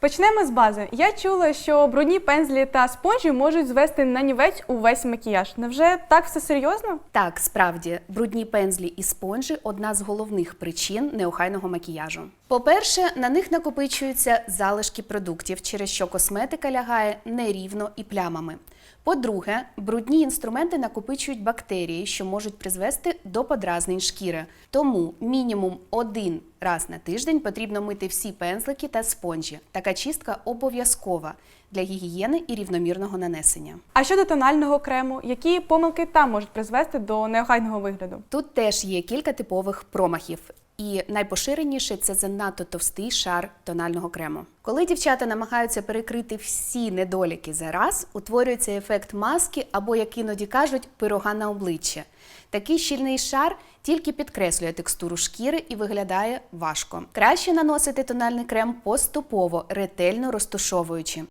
Почнемо з бази. Я чула, що брудні пензлі та спонжі можуть звести на нівець увесь макіяж. Невже так все серйозно? Так, справді, брудні пензлі і спонжі одна з головних причин неохайного макіяжу. По-перше, на них накопичуються залишки продуктів, через що косметика лягає нерівно і плямами. По-друге, брудні інструменти накопичують бактерії, що можуть призвести до подразнень шкіри. Тому мінімум один раз на тиждень потрібно мити всі пензлики та спонжі. Така чистка обов'язкова для гігієни і рівномірного нанесення. А щодо тонального крему, які помилки там можуть призвести до неохайного вигляду? Тут теж є кілька типових промахів. І найпоширеніше це занадто товстий шар тонального крему. Коли дівчата намагаються перекрити всі недоліки за раз, утворюється ефект маски або, як іноді кажуть, пирога на обличчя. Такий щільний шар тільки підкреслює текстуру шкіри і виглядає важко. Краще наносити тональний крем поступово, ретельно розтушовуючи.